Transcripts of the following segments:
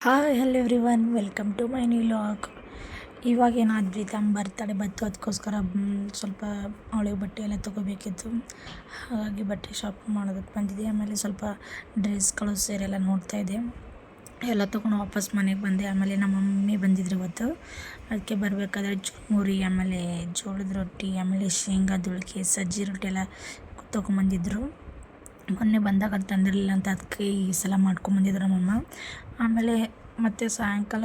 Hi hello everyone welcome to my new vlog ಇವಾಗ ಏನಾದ್ವಿ ತಮ್ಮ ಬರ್ತಡೆ ಬತ್ತು ಅದಕ್ಕೋಸ್ಕರ ಸ್ವಲ್ಪ ಅವಳಿಗೆ ಬಟ್ಟೆ ಎಲ್ಲ ತೊಗೋಬೇಕಿತ್ತು. ಹಾಗಾಗಿ ಬಟ್ಟೆ ಶಾಪ್ ಮಾಡೋದಕ್ಕೆ ಬಂದಿದ್ದೆ. ಆಮೇಲೆ ಸ್ವಲ್ಪ ಡ್ರೆಸ್ಗಳು ಸೇರಿ ಎಲ್ಲ ನೋಡ್ತಾ ಇದ್ದೆ. ಎಲ್ಲ ತೊಗೊಂಡು ವಾಪಸ್ ಮನೆಗೆ ಬಂದೆ. ಆಮೇಲೆ ನಮ್ಮ ಮಮ್ಮಿ ಬಂದಿದ್ರು ಇವತ್ತು. ಅದಕ್ಕೆ ಬರಬೇಕಾದ್ರೆ ಚುರ್ಮುರಿ, ಆಮೇಲೆ ಜೋಳದ ರೊಟ್ಟಿ, ಆಮೇಲೆ ಶೇಂಗಾ ದುಳ್ಕಿ ಸಜ್ಜಿ ರೊಟ್ಟಿ ಎಲ್ಲ ತೊಗೊಂಬಂದಿದ್ರು. ಮೊನ್ನೆ ಬಂದಾಗ ತಂದಿರಲಿಲ್ಲ ಅಂತ ಅದಕ್ಕೆ ಈ ಸಲ ಮಾಡ್ಕೊಂಬಂದಿದ್ರು ನಮ್ಮಮ್ಮ ಆಮೇಲೆ ಮತ್ತೆ ಸಾಯಂಕಾಲ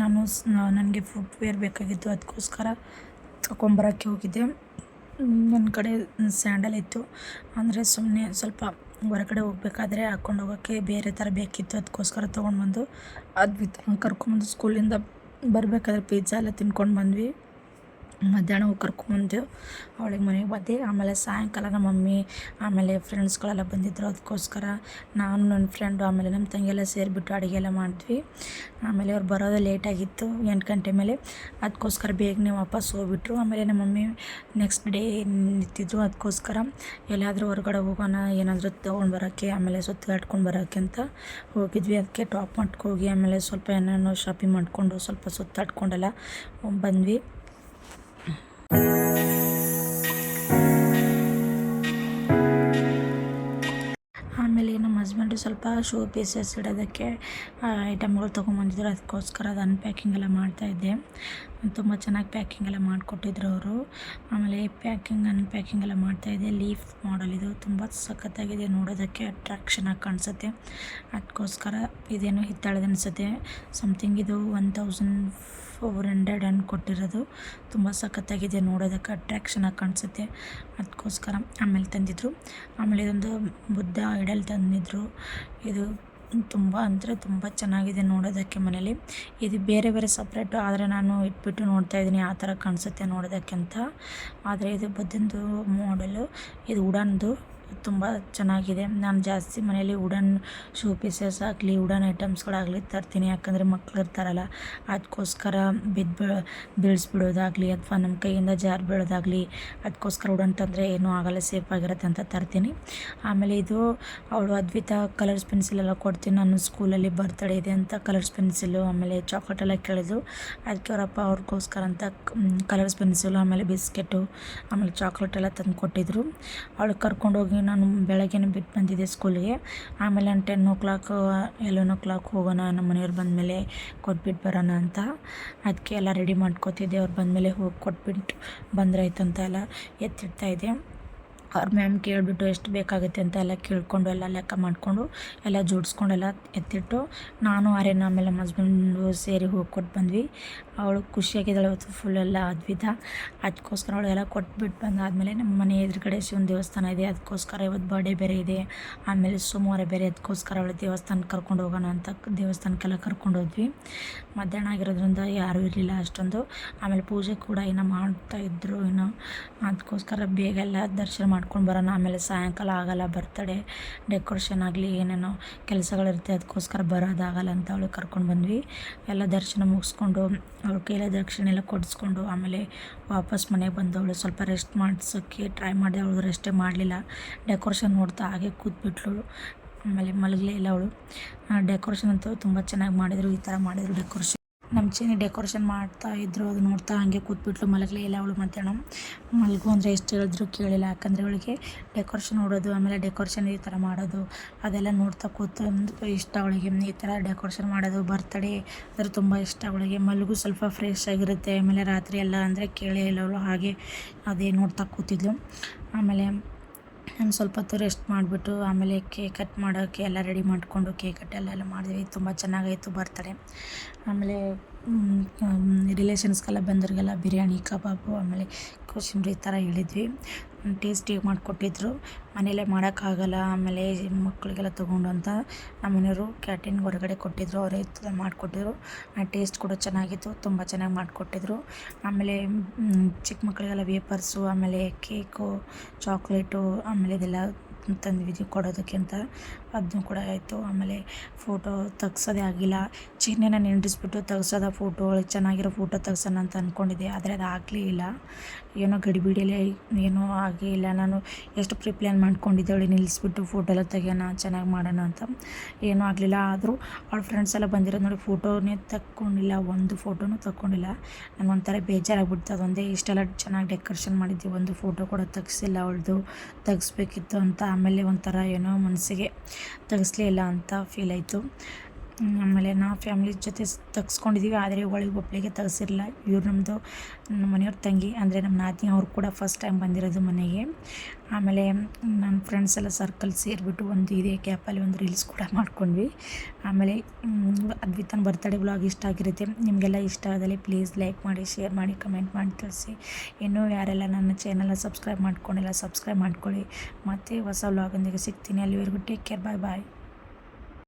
ನಾನು ನನಗೆ ಫುಟ್ವೇರ್ ಬೇಕಾಗಿತ್ತು, ಅದಕ್ಕೋಸ್ಕರ ತೊಗೊಂಬರೋಕ್ಕೆ ಹೋಗಿದ್ದೆ. ನನ್ನ ಕಡೆ ಸ್ಯಾಂಡಲ್ ಇತ್ತು. ಅಂದರೆ ಸುಮ್ಮನೆ ಸ್ವಲ್ಪ ಹೊರಗಡೆ ಹೋಗ್ಬೇಕಾದ್ರೆ ಹಾಕ್ಕೊಂಡು ಹೋಗೋಕ್ಕೆ ಬೇರೆ ಥರ ಬೇಕಿತ್ತು, ಅದಕ್ಕೋಸ್ಕರ ತೊಗೊಂಡು ಬಂದು ಅದ್ವಿತ ಕರ್ಕೊಂಬಂದು ಸ್ಕೂಲಿಂದ ಬರಬೇಕಾದ್ರೆ ಪಿಜ್ಜಾ ಎಲ್ಲ ತಿನ್ಕೊಂಡು ಬಂದ್ವಿ. ಮಧ್ಯಾಹ್ನ ಹೋಗಿ ಅವಳಿಗೆ ಮನೆಗೆ ಬಂದೆ. ಆಮೇಲೆ ಸಾಯಂಕಾಲ ನಮ್ಮ ಮಮ್ಮಿ, ಆಮೇಲೆ ಫ್ರೆಂಡ್ಸ್ಗಳೆಲ್ಲ ಬಂದಿದ್ದರು ಅದಕ್ಕೋಸ್ಕರ ನಾನು, ನನ್ನ ಫ್ರೆಂಡು ಆಮೇಲೆ ನಮ್ಮ ತಂಗಿ ಸೇರಿಬಿಟ್ಟು ಅಡುಗೆ ಎಲ್ಲ ಮಾಡಿದ್ವಿ. ಆಮೇಲೆ ಅವ್ರು ಬರೋದು ಲೇಟಾಗಿತ್ತು ಎಂಟು ಗಂಟೆ ಮೇಲೆ. ಅದಕ್ಕೋಸ್ಕರ ಬೇಗನೆ ವಾಪಸ್ ಹೋಗ್ಬಿಟ್ರು. ಆಮೇಲೆ ನಮ್ಮ ಮಮ್ಮಿ ನೆಕ್ಸ್ಟ್ ಡೇ ನಿಂತಿದ್ರು. ಅದಕ್ಕೋಸ್ಕರ ಎಲ್ಲಾದರೂ ಹೊರಗಡೆ ಹೋಗೋಣ, ಏನಾದರೂ ತೊಗೊಂಡು ಬರೋಕ್ಕೆ, ಆಮೇಲೆ ಸುತ್ತಾಡ್ಕೊಂಡು ಬರೋಕ್ಕೆ ಅಂತ ಹೋಗಿದ್ವಿ. ಅದಕ್ಕೆ ಟಾಪ್ ಮಾಡ್ಕೋಗಿ ಆಮೇಲೆ ಸ್ವಲ್ಪ ಏನೇನೋ ಶಾಪಿಂಗ್ ಮಾಡಿಕೊಂಡು ಸ್ವಲ್ಪ ಸುತ್ತಾಡ್ಕೊಂಡೆಲ್ಲ ಬಂದ್ವಿ. ಆಮೇಲೆ ನಮ್ಮ ಹಸ್ಬೆಂಡು ಸ್ವಲ್ಪ ಶೂ ಪೀಸಸ್ ಇಡೋದಕ್ಕೆ ಐಟಮ್ಗಳು ತೊಗೊಂಬಂದಿದ್ರು. ಅದಕ್ಕೋಸ್ಕರ ಅದು ಅನ್ಪ್ಯಾಕಿಂಗ್ ಎಲ್ಲ ಮಾಡ್ತಾಯಿದ್ದೆ ತುಂಬ ಚೆನ್ನಾಗಿ ಪ್ಯಾಕಿಂಗ್ ಎಲ್ಲ ಮಾಡಿಕೊಟ್ಟಿದ್ರು ಅವರು. ಆಮೇಲೆ ಪ್ಯಾಕಿಂಗ್ ಅನ್ಪ್ಯಾಕಿಂಗ್ ಎಲ್ಲ ಮಾಡ್ತಾಯಿದ್ದೆ ಲೀಫ್ ಮಾಡಲ್ ಇದು ತುಂಬ ಸಖತ್ತಾಗಿದೆ ನೋಡೋದಕ್ಕೆ ಅಟ್ರಾಕ್ಷನ್ ಆಗಿ ಕಾಣಿಸುತ್ತೆ. ಅದಕ್ಕೋಸ್ಕರ ಇದೇನೋ ಹಿತ್ತಾಳದ ಅನಿಸುತ್ತೆ. ಸಮಥಿಂಗ್ ಇದು ಒನ್ ತೌಸಂಡ್ ಫೋರ್ ಹಂಡ್ರೆಡ್ ಅನ್ನು ಕೊಟ್ಟಿರೋದು. ತುಂಬ ಸಖತ್ತಾಗಿದೆ, ನೋಡೋದಕ್ಕೆ ಅಟ್ರಾಕ್ಷನ್ ಆಗಿ ಕಾಣಿಸುತ್ತೆ. ಅದಕ್ಕೋಸ್ಕರ ಆಮೇಲೆ ತಂದಿದ್ರು. ಆಮೇಲೆ ಇದೊಂದು ಬುದ್ಧ ಐಡಲ್ ತಂದಿದ್ರು. ಇದು ತುಂಬ ಅಂದರೆ ತುಂಬ ಚೆನ್ನಾಗಿದೆ ನೋಡೋದಕ್ಕೆ ಮನೇಲಿ. ಇದು ಬೇರೆ ಬೇರೆ ಸಪ್ರೇಟು ಆದರೆ ನಾನು ಇಟ್ಬಿಟ್ಟು ನೋಡ್ತಾ ಇದ್ದೀನಿ ಆ ಥರ ಕಾಣಿಸುತ್ತೆ ನೋಡೋದಕ್ಕೆ ಅಂತ. ಆದರೆ ಇದು ಬುದ್ಧಂದು ಮಾಡಲು ಇದು ಉಡನ್ದು ತುಂಬ ಚೆನ್ನಾಗಿದೆ. ನಾನು ಜಾಸ್ತಿ ಮನೇಲಿ ವುಡನ್ ಶೂ ಪೀಸಸ್ ಆಗಲಿ ವುಡನ್ ಐಟಮ್ಸ್ಗಳಾಗಲಿ ತರ್ತೀನಿ. ಯಾಕಂದರೆ ಮಕ್ಳು ಇರ್ತಾರಲ್ಲ ಅದಕ್ಕೋಸ್ಕರ ಬಿದ್ದು ಬೀಳಿಸ್ಬಿಡೋದಾಗಲಿ ಅಥವಾ ನಮ್ಮ ಕೈಯಿಂದ ಜಾರು ಬೀಳೋದಾಗಲಿ ಅದಕ್ಕೋಸ್ಕರ ವುಡನ್ ತಂದರೆ ಏನೂ ಆಗಲ್ಲ ಸೇಫ್ ಆಗಿರುತ್ತೆ ಅಂತ ತರ್ತೀನಿ. ಆಮೇಲೆ ಇದು ಅವಳು ಅದ್ವಿತ ಕಲರ್ಸ್ ಪೆನ್ಸಿಲ್ ಎಲ್ಲ ಕೊಡ್ತೀನಿ. ನಾನು ಸ್ಕೂಲಲ್ಲಿ ಬರ್ತಡೇ ಇದೆ ಅಂತ ಕಲರ್ಸ್ ಪೆನ್ಸಿಲು ಆಮೇಲೆ ಚಾಕ್ಲೇಟ್ ಎಲ್ಲ ಕೇಳಿದ್ರು ಅದಕ್ಕೆ ಅವರಪ್ಪ ಅವ್ರಿಗೋಸ್ಕರ ಅಂತ ಕಲರ್ಸ್ ಪೆನ್ಸಿಲು ಆಮೇಲೆ ಬಿಸ್ಕೆಟು ಆಮೇಲೆ ಚಾಕ್ಲೇಟ್ ಎಲ್ಲ ತಂದು ಕೊಟ್ಟಿದ್ರು ಅವಳು ಕರ್ಕೊಂಡೋಗಿ ನಾನು ಬೆಳಗ್ಗೆನೇ ಬಿಟ್ಟು ಬಂದಿದ್ದೆ ಸ್ಕೂಲಿಗೆ. ಆಮೇಲೆ ನಾನು ten o'clock eleven o'clock ಹೋಗೋಣ, ನಮ್ಮ ಮನೆಯವ್ರು ಬಂದಮೇಲೆ ಕೊಟ್ಬಿಟ್ಟು ಬರೋಣ ಅಂತ. ಅದಕ್ಕೆ ಎಲ್ಲ ರೆಡಿ ಮಾಡ್ಕೋತಿದ್ದೆ. ಅವ್ರು ಬಂದಮೇಲೆ ಹೋಗಿ ಕೊಟ್ಬಿಟ್ಟು ಬಂದ್ರಾಯ್ತು ಅಂತ ಎಲ್ಲ ಎತ್ತಿಡ್ತಾಯಿದ್ದೆ ಅವ್ರ ಮ್ಯಾಮ್ ಕೇಳಿಬಿಟ್ಟು ಎಷ್ಟು ಬೇಕಾಗುತ್ತೆ ಅಂತ ಎಲ್ಲ ಕೇಳಿಕೊಂಡು ಎಲ್ಲ ಲೆಕ್ಕ ಮಾಡಿಕೊಂಡು ಎಲ್ಲ ಜೋಡಿಸ್ಕೊಂಡೆಲ್ಲ ಎತ್ತಿಟ್ಟು ನಾನು ಆರೇನ ಆಮೇಲೆ ನಮ್ಮ ಹಸ್ಬೆಂಡು ಸೇರಿ ಹೋಗಿ ಕೊಟ್ಟು ಬಂದ್ವಿ. ಅವಳು ಖುಷಿಯಾಗಿದ್ದಾಳೆ ಅವತ್ತು ಫುಲ್ ಎಲ್ಲ ಅದ್ವಿತ. ಅದಕ್ಕೋಸ್ಕರ ಅವಳು ಎಲ್ಲ ಕೊಟ್ಬಿಟ್ಟು ಬಂದಾದಮೇಲೆ ನಮ್ಮ ಮನೆ ಎದುರುಗಡೆ ಶಿವನ ದೇವಸ್ಥಾನ ಇದೆ. ಅದಕ್ಕೋಸ್ಕರ ಇವತ್ತು ಬರ್ಡೇ ಬೇರೆ ಇದೆ. ಆಮೇಲೆ ಸೋಮವಾರ ಬೇರೆ ಅದಕ್ಕೋಸ್ಕರ ಅವಳು ದೇವಸ್ಥಾನಕ್ಕೆ ಕರ್ಕೊಂಡು ಹೋಗೋಣ ಅಂತ ದೇವಸ್ಥಾನಕ್ಕೆಲ್ಲ ಕರ್ಕೊಂಡು ಹೋದ್ವಿ. ಮಧ್ಯಾಹ್ನ ಆಗಿರೋದ್ರಿಂದ ಯಾರೂ ಇರಲಿಲ್ಲ ಅಷ್ಟೊಂದು. ಆಮೇಲೆ ಪೂಜೆ ಕೂಡ ಏನೋ ಮಾಡ್ತಾ ಇದ್ದರು ಏನೋ ಅದಕ್ಕೋಸ್ಕರ ಬೇಗ ಎಲ್ಲ ದರ್ಶನ ಮಾಡ್ಕೊಂಡು ಬರೋಣ. ಆಮೇಲೆ ಸಾಯಂಕಾಲ ಆಗಲ್ಲ, ಬರ್ತಡೇ ಡೆಕೋರೇಷನ್ ಆಗಲಿ, ಏನೇನೋ ಕೆಲಸಗಳಿರುತ್ತೆ, ಅದಕ್ಕೋಸ್ಕರ ಬರೋದಾಗಲ್ಲ ಅಂತ ಅವಳು ಕರ್ಕೊಂಡು ಬಂದ್ವಿ. ಎಲ್ಲ ದರ್ಶನ ಮುಗಿಸ್ಕೊಂಡು ಅವಳು ಕೈಲೇ ದರ್ಶನ ಎಲ್ಲ ಕೊಡಿಸ್ಕೊಂಡು ಆಮೇಲೆ ವಾಪಸ್ ಮನೆಗೆ ಬಂದವಳು ಸ್ವಲ್ಪ ರೆಸ್ಟ್ ಮಾಡಿಸೋಕ್ಕೆ ಟ್ರೈ ಮಾಡಿದೆ. ಅವಳು ರೆಸ್ಟೇ ಮಾಡಲಿಲ್ಲ. ಡೆಕೋರೇಷನ್ ನೋಡ್ತಾ ಹಾಗೆ ಕೂತ್ಬಿಟ್ಳು ಆಮೇಲೆ ಮಲಗಲೇ ಇಲ್ಲ ಅವಳು. ಡೆಕೋರೇಷನ್ ಅಂತೂ ತುಂಬ ಚೆನ್ನಾಗಿ ಮಾಡಿದರು. ಈ ಥರ ಮಾಡಿದರು ಡೆಕೋರೇಷನ್ ನಮ್ಮ ಚಿನಿ ಡೆಕೋರೇಷನ್ ಮಾಡ್ತಾ ಇದ್ರು, ಅದು ನೋಡ್ತಾ ಹಾಗೆ ಕೂತ್ಬಿಟ್ಲು. ಮಲಗಲೇ ಇಲ್ಲ ಅವಳು ನಮ್ಮ ಮಲಗು ಅಂದರೆ ಎಷ್ಟು ಹೇಳಿದ್ರು ಕೇಳಿಲ್ಲ, ಯಾಕಂದರೆ ಅವಳಿಗೆ ಡೆಕೋರೇಷನ್ ನೋಡೋದು ಆಮೇಲೆ ಡೆಕೋರೇಷನ್ ಈ ಥರ ಮಾಡೋದು, ಅದೆಲ್ಲ ನೋಡ್ತಾ ಕೂತು ಇಷ್ಟ ಅವಳಿಗೆ. ಈ ಥರ ಡೆಕೋರೇಷನ್ ಮಾಡೋದು, ಬರ್ತಡೇ ಅಂದರೆ ತುಂಬ ಇಷ್ಟ ಅವಳಿಗೆ. ಮಲಗು ಸ್ವಲ್ಪ ಫ್ರೆಶ್ ಆಗಿರುತ್ತೆ, ಆಮೇಲೆ ರಾತ್ರಿ ಎಲ್ಲ ಅಂದರೆ ಕೇಳೇ ಇಲ್ಲ ಅವಳು, ಹಾಗೆ ಅದೇ ನೋಡ್ತಾ ಕೂತಿದ್ಲು. ಆಮೇಲೆ ನಾನು ಸ್ವಲ್ಪ ಹೊತ್ತು ರೆಸ್ಟ್ ಮಾಡಿಬಿಟ್ಟು ಆಮೇಲೆ ಕೇಕ್ ಕಟ್ ಮಾಡೋಕ್ಕೆ ಎಲ್ಲ ರೆಡಿ ಮಾಡಿಕೊಂಡು ಕೇಕ್ ಕಟ್ ಎಲ್ಲ ಮಾಡಿದ್ವಿ. ತುಂಬ ಚೆನ್ನಾಗಾಯಿತು ಬರ್ತಡೇ. ಆಮೇಲೆ ರಿಲೇಷನ್ಸ್ಗೆಲ್ಲ ಬಂದವ್ರಿಗೆಲ್ಲ ಬಿರಿಯಾನಿ, ಕಬಾಬು, ಆಮೇಲೆ ಕೋಸಂಬರಿ ಈ ಥರ ಹೇಳಿದ್ವಿ. ಟೇಸ್ಟಿಯಾಗಿ ಮಾಡಿಕೊಟ್ಟಿದ್ರು. ಮನೆಯಲ್ಲೇ ಮಾಡೋಕ್ಕಾಗಲ್ಲ, ಆಮೇಲೆ ಮಕ್ಕಳಿಗೆಲ್ಲ ತೊಗೊಂಡು ಅಂತ ನಮ್ಮ ಮನೆಯವರು ಕ್ಯಾಟರಿಂಗ್ ಹೊರಗಡೆ ಕೊಟ್ಟಿದ್ರು. ಅವರೇ ಮಾಡಿಕೊಟ್ಟಿದ್ರು. ಟೇಸ್ಟ್ ಕೂಡ ಚೆನ್ನಾಗಿತ್ತು, ತುಂಬ ಚೆನ್ನಾಗಿ ಮಾಡಿಕೊಟ್ಟಿದ್ರು. ಆಮೇಲೆ ಚಿಕ್ಕ ಮಕ್ಕಳಿಗೆಲ್ಲ ವೇಪರ್ಸು, ಆಮೇಲೆ ಕೇಕು, ಚಾಕ್ಲೇಟು, ಆಮೇಲೆ ಇದೆಲ್ಲ ತಂದ್ವಿ ಕೊಡೋದಕ್ಕೆ ಅಂತ ಅದನ್ನು ಕೂಡ ಆಯಿತು. ಆಮೇಲೆ ಫೋಟೋ ತೆಗ್ಸೋದೇ ಆಗಿಲ್ಲ. ಚಿಹ್ನೆನ ನೆಂಟಿಸ್ಬಿಟ್ಟು ತೆಗ್ಸೋದ ಫೋಟೋ, ಚೆನ್ನಾಗಿರೋ ಫೋಟೋ ತೆಗ್ಸೋಣ ಅಂತ ಅಂದ್ಕೊಂಡಿದ್ದೆ ಆದರೆ ಅದು ಆಗಲೇ ಇಲ್ಲ. ಏನೋ ಗಡಿಬಿಡಿಯಲ್ಲಿ ಏನೋ ಆಗೇ ಇಲ್ಲ. ನಾನು ಎಷ್ಟು ಪ್ರಿಪ್ಲ್ಯಾನ್ ಮಾಡ್ಕೊಂಡಿದ್ದೆ ನಿಲ್ಲಿಸ್ಬಿಟ್ಟು ಫೋಟೋ ಎಲ್ಲ ತೆಗಿಯೋಣ, ಚೆನ್ನಾಗಿ ಮಾಡೋಣ ಅಂತ ಏನೂ ಆಗಲಿಲ್ಲ. ಆದರೂ ಅವಳ ಫ್ರೆಂಡ್ಸ್ ಎಲ್ಲ ಬಂದಿರೋದು ನೋಡಿ ಫೋಟೋನೇ ತಕ್ಕೊಂಡಿಲ್ಲ. ಒಂದು ಫೋಟೋನೂ ತಕ್ಕೊಂಡಿಲ್ಲ. ನನಗೊಂಥರ ಬೇಜಾರಾಗ್ಬಿಡ್ತು. ಅದೊಂದೇ ಇಷ್ಟೆಲ್ಲ ಚೆನ್ನಾಗಿ ಡೆಕೋರೇಷನ್ ಮಾಡಿದ್ದೆ. ಒಂದು ಫೋಟೋ ಕೂಡ ತೆಗ್ಸಿಲ್ಲ. ಅವಳದು ತೆಗಿಸ್ಬೇಕಿತ್ತು ಅಂತ ಆಮೇಲೆ ಒಂಥರ ಏನೋ ಮನಸ್ಸಿಗೆ ತೆಗಿಸ್ಲೇ ಇಲ್ಲ ಅಂತ ಫೀಲ್ ಆಯಿತು. ಆಮೇಲೆ ನಾವು ಫ್ಯಾಮಿಲಿ ಜೊತೆ ತೆಗ್ಸ್ಕೊಂಡಿದ್ದೀವಿ ಆದರೆ ಒಳಗೆ ಒಬ್ಬಳಿಗೆ ತೆಗ್ಸಿರಲಿಲ್ಲ. ಇವ್ರು ನಮ್ಮದು ನಮ್ಮ ಮನೆಯವ್ರ ತಂಗಿ, ಅಂದರೆ ನಮ್ಮ ನಾತಿ ಅವ್ರು ಕೂಡ ಫಸ್ಟ್ ಟೈಮ್ ಬಂದಿರೋದು ಮನೆಗೆ. ಆಮೇಲೆ ನನ್ನ ಫ್ರೆಂಡ್ಸ್ ಎಲ್ಲ ಸರ್ಕಲ್ ಸೇರಿಬಿಟ್ಟು ಒಂದು ಇದೇ ಕ್ಯಾಪಲ್ಲಿ ಒಂದು ರೀಲ್ಸ್ ಕೂಡ ಮಾಡ್ಕೊಂಡ್ವಿ. ಆಮೇಲೆ ಅದ್ವಿತನ ಬರ್ತಡೇ ಬ್ಲಾಗ್ ಇಷ್ಟ ಆಗಿರುತ್ತೆ. ನಿಮಗೆಲ್ಲ ಇಷ್ಟ ಆದಲ್ಲಿ ಪ್ಲೀಸ್ ಲೈಕ್ ಮಾಡಿ ಶೇರ್ ಮಾಡಿ ಕಮೆಂಟ್ ಮಾಡಿ ತಿಳಿಸಿ. ಇನ್ನೂ ಯಾರೆಲ್ಲ ನನ್ನ ಚಾನಲ್ನ ಸಬ್ಸ್ಕ್ರೈಬ್ ಮಾಡ್ಕೊಂಡಿಲ್ಲ ಸಬ್ಸ್ಕ್ರೈಬ್ ಮಾಡ್ಕೊಳ್ಳಿ. ಮತ್ತು ಹೊಸ ವ್ಲಾಗೊಂದಿಗೆ ಸಿಗ್ತೀನಿ. ಅಲ್ಲಿವರೆಗೂ ಟೇಕ್ ಕೇರ್ ಬಾಯ್ ಬಾಯ್